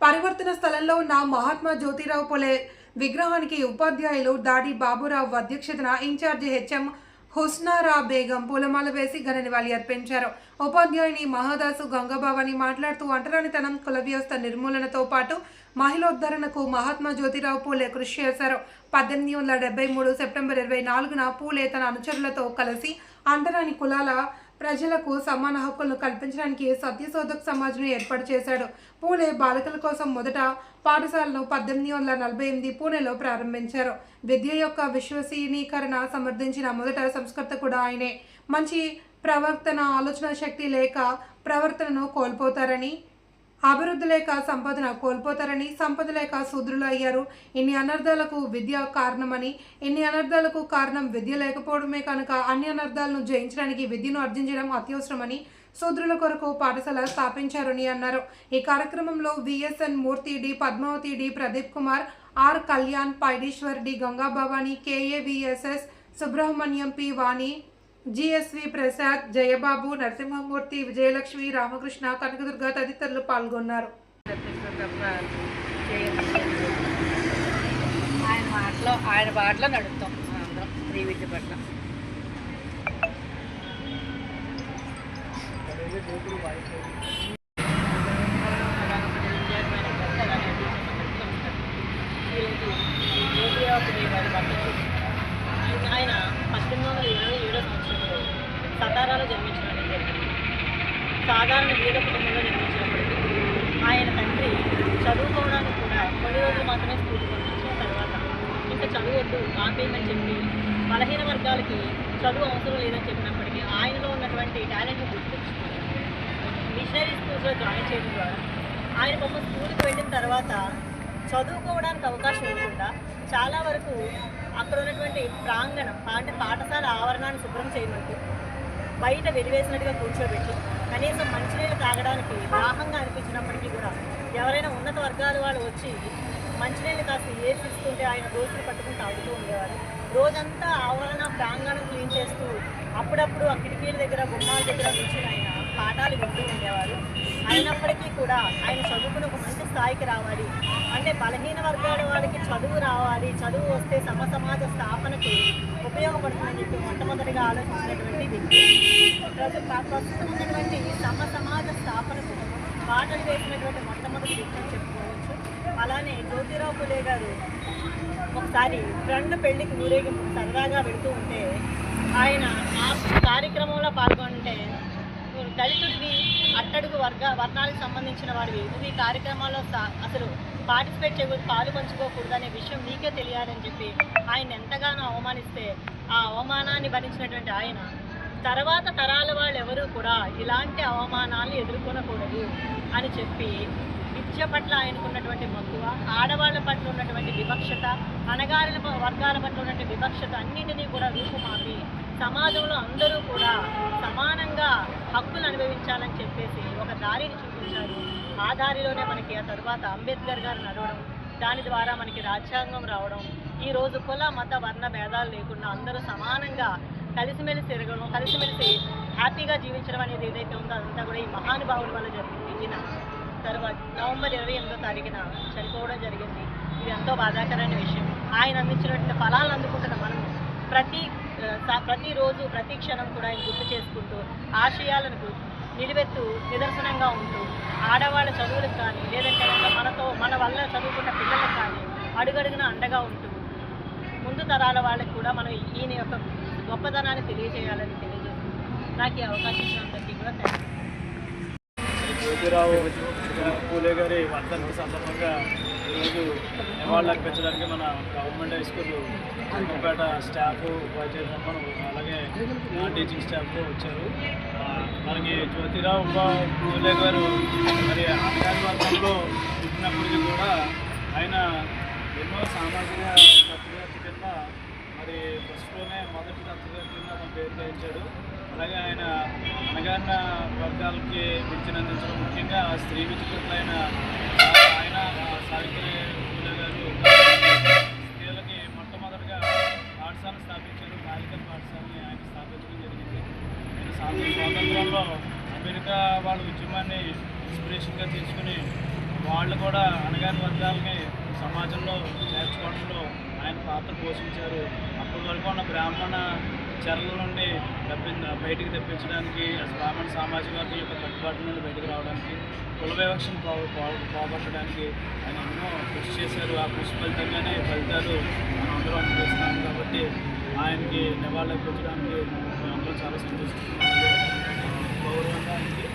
పరివర్తన స్థలంలో ఉన్న మహాత్మా జ్యోతిరావు పులే విగ్రహానికి ఉపాధ్యాయులు దాడి బాబురావు అధ్యక్షతన ఇన్ఛార్జి హెచ్ఎం హుస్నారా బేగం పూలమాల వేసి ఘన నివాళి అర్పించారు. ఉపాధ్యాయుని మహాదాసు గంగబావని మాట్లాడుతూ అంటరానితనం కుల వ్యవస్థ నిర్మూలనతో పాటు మహిళోద్ధరణకు మహాత్మా జ్యోతిరావు పూలే కృషి చేశారు. పద్దెనిమిది వందల డెబ్బై మూడు సెప్టెంబర్ ఇరవై నాలుగున పూలే తన అనుచరులతో కలిసి అంటరాని కులాల ప్రజలకు సమాన హక్కులను కల్పించడానికి సత్యశోధక్ సమాజ్ను ఏర్పాటు చేశాడు. పూణే బాలికల కోసం మొదట పాఠశాలను పద్దెనిమిది వందల నలభై ఎనిమిది పూణేలో ప్రారంభించారు. విద్య యొక్క విశ్వసనీకరణ సమర్థించిన మొదట సంస్కర్త కూడా ఆయనే. మంచి ప్రవర్తన ఆలోచన శక్తి లేక ప్రవర్తనను కోల్పోతారని అభివృద్ధి లేక సంపదన కోల్పోతారని సంపద లేక శూద్రులు అయ్యారు. ఇన్ని అనర్థాలకు విద్య కారణమని ఇన్ని అనర్థాలకు కారణం విద్య లేకపోవడమే కనుక అన్ని అనర్థాలను జయించడానికి విద్యను అర్జించడం అత్యవసరమని శూద్రుల కొరకు పాఠశాల స్థాపించారని అన్నారు. ఈ కార్యక్రమంలో VSN Murthy D. Padmavathi D. Pradeep Kumar R. Kalyan Paideeshwar D. Gangabhavani KAVSS Subrahmanyam P. Vani GSV Prasad Jayababu Narasimhamurthy Vijayalakshmi Ramakrishna Kanakadurga తదితరులు పాల్గొన్నారు. ఆయన మాటలో ఆయన బాటలో నడుస్తాం అందరం శ్రీ విద్య పట్ల ఆయన పద్దెనిమిది వందల ఇరవై ఏడో సంవత్సరంలో సతారాలో జన్మించడం సాధారణ బీద కుటుంబంలో జన్మించినప్పటికీ ఆయన తండ్రి చదువుకోవడానికి కూడా కొన్ని రోజులు మాత్రమే స్కూల్ పంపించిన తర్వాత ఇంకా చదువు ఆపేయమని చెప్పి బలహీన వర్గాలకి చదువు అవసరం లేదని చెప్పినప్పటికీ ఆయనలో ఉన్నటువంటి టాలెంట్ని గుర్తించుకొని మిషనరీ స్కూల్స్లో జాయిన్ చేయడం ద్వారా ఆయన బొమ్మ స్కూల్కి వెళ్ళిన తర్వాత చదువుకోవడానికి అవకాశం లేకుండా చాలా వరకు అక్కడ ఉన్నటువంటి ప్రాంగణం అంటే పాఠశాల ఆవరణాన్ని శుభ్రం చేయమంటూ బయట వెలివేసినట్టుగా కూర్చోబెట్టి కనీసం మంచినీళ్ళు తాగడానికి దాహంగా అనిపించినప్పటికీ కూడా ఎవరైనా ఉన్నత వర్గాల వాళ్ళు వచ్చి మంచినీళ్ళు కాస్త ఏసిస్తుంటే ఆయన దోసులు పట్టుకుని తాగుతూ ఉండేవారు. రోజంతా ఆవరణ ప్రాంగణం క్లీన్ చేస్తూ అప్పుడప్పుడు ఆ కిటికీల దగ్గర గుమ్మాల దగ్గర కూర్చుని ఆయన పాఠాలు వింటూ ఉండేవారు. అయినప్పటికీ కూడా ఆయన చదువుకుని ఒక మంచి స్థాయికి రావాలి. అంటే బలహీన వర్గాల వాళ్ళకి చదువు రావాలి. చదువు వస్తే సమ సమాజ స్థాపనకు ఉపయోగపడుతుందని చెప్పి మొట్టమొదటిగా ఆలోచించినటువంటి వ్యక్తి. ప్రస్తుతం ఉన్నటువంటి సమ సమాజ స్థాపనకు పాటలు వేసినటువంటి మొట్టమొదటి వ్యక్తి అని చెప్పుకోవచ్చు. అలానే జ్యోతిరావు పులే గారు ఒకసారి ఫ్రెండ్ పెళ్ళికి ఊరేగింపు సరదాగా వెళుతూ ఉంటే ఆయన ఆ కార్యక్రమంలో పాల్గొంటే దళితుడివి అట్టడుగు వర్గ వర్ణాలకు సంబంధించిన వాడివి నువ్వు ఈ కార్యక్రమాల్లో సా- అసలు పార్టిసిపేట్ చేయకూడదు పాలుపంచుకోకూడదనే విషయం నీకే తెలియాలని చెప్పి ఆయన ఎంతగానో అవమానిస్తే ఆ అవమానాన్ని భరించినటువంటి ఆయన. తర్వాత తరాల వాళ్ళు ఎవరూ కూడా ఇలాంటి అవమానాలు ఎదుర్కొనకూడదు అని చెప్పి విద్య పట్ల ఆయనకున్నటువంటి మక్కువ ఆడవాళ్ళ పట్ల ఉన్నటువంటి వివక్షత అనగారిన వర్గాల పట్ల ఉన్నటువంటి వివక్షత అన్నింటినీ కూడా రూపుమాపి సమాజంలో అందరూ కూడా సమానంగా హక్కులు అనుభవించాలని చెప్పేసి ఒక దారిని చూపించారు. ఆ దారిలోనే మనకి ఆ తర్వాత అంబేద్కర్ గారు నడవడం దాని ద్వారా మనకి రాజ్యాంగం రావడం ఈ రోజు కుల మత వర్ణ భేదాలు లేకుండా అందరూ సమానంగా కలిసిమెలిసి తిరగడం కలిసిమెలిసి హ్యాపీగా జీవించడం అనేది ఏదైతే ఉందో అదంతా కూడా ఈ మహానుభావుల వల్ల జరిగింది. తర్వాత నవంబర్ ఇరవై ఎనిమిదో తారీఖున చనిపోవడం జరిగింది. ఇది ఎంతో బాధాకరమైన విషయం. ఆయన అందించినటువంటి ఫలాలను అందుకుంటున్న మనం ప్రతి ప్రతిరోజు ప్రతి క్షణం కూడా ఆయన గుర్తు చేసుకుంటూ ఆశయాలను నిలువెత్తు నిదర్శనంగా ఉంటూ ఆడవాళ్ళ చదువులకు కానీ లేదంటే మనతో మన వల్ల చదువుకున్న పిల్లలకు కానీ అడుగడుగున అండగా ఉంటూ ముందు తరాల వాళ్ళకి కూడా మనం ఈయన యొక్క గొప్పతనాన్ని తెలియజేయాలని తెలియజేస్తుంది నాకు ఈ అవకాశం ఇచ్చినందుకు కూడా థ్యాంక్ యూ పూలే గారి సందర్భంగా ఈరోజు నివాళులు అర్పించడానికి మన government high school Ankapeta staff wise అలాగే టీచింగ్ స్టాఫ్ వచ్చారు. మనకి జ్యోతిరావు పూలే గారు మరి అధికారి వర్గంలో పుట్టినప్పటికీ కూడా ఆయన ఎన్నో సామాజిక తత్వవేత్త కింద మరి ఫస్ట్లోనే మొదటి తత్వవేత్త కింద తన పేరు గ్రహించాడు అలాగే ఆయన అనగారిన వర్గాలకి విద్యను అందించడం ముఖ్యంగా స్త్రీ విద్యుత్లైన ఆయన సావిత్రి పూలే గారు స్త్రీలకి మొట్టమొదటిగా పాఠశాల స్థాపించారు. బాలికల పాఠశాలని ఆయన స్థాపించడం జరిగింది. ఆయన స్వాతంత్ర స్వాతంత్రంలో అమెరికా వాళ్ళ ఉద్యమాన్ని ఇన్స్పిరేషన్గా తీసుకుని వాళ్ళు కూడా కూడా అనగాని వర్గాలని సమాజంలో చేర్చుకోవడంలో ఆయన పాత్ర పోషించారు. అప్పటి వరకు ఉన్న బ్రాహ్మణ చెరల నుండి తప్పి బయటికి తెప్పించడానికి బ్రాహ్మణ సామాజిక వర్గం యొక్క కట్టుబాటు నుండి బయటకు రావడానికి కుల వివక్షను పోగొట్టడానికి ఆయన ఎన్నో కృషి చేశారు. ఆ కృషి ఫలితంగానే ఫలితాలు మనం అందరూ అనుభవిస్తున్నాం. కాబట్టి ఆయనకి నివాళులు ఇప్పించడానికి మేము అందరూ చాలా సంతోషిస్తున్నాం. గౌరవంగా ఆయనకి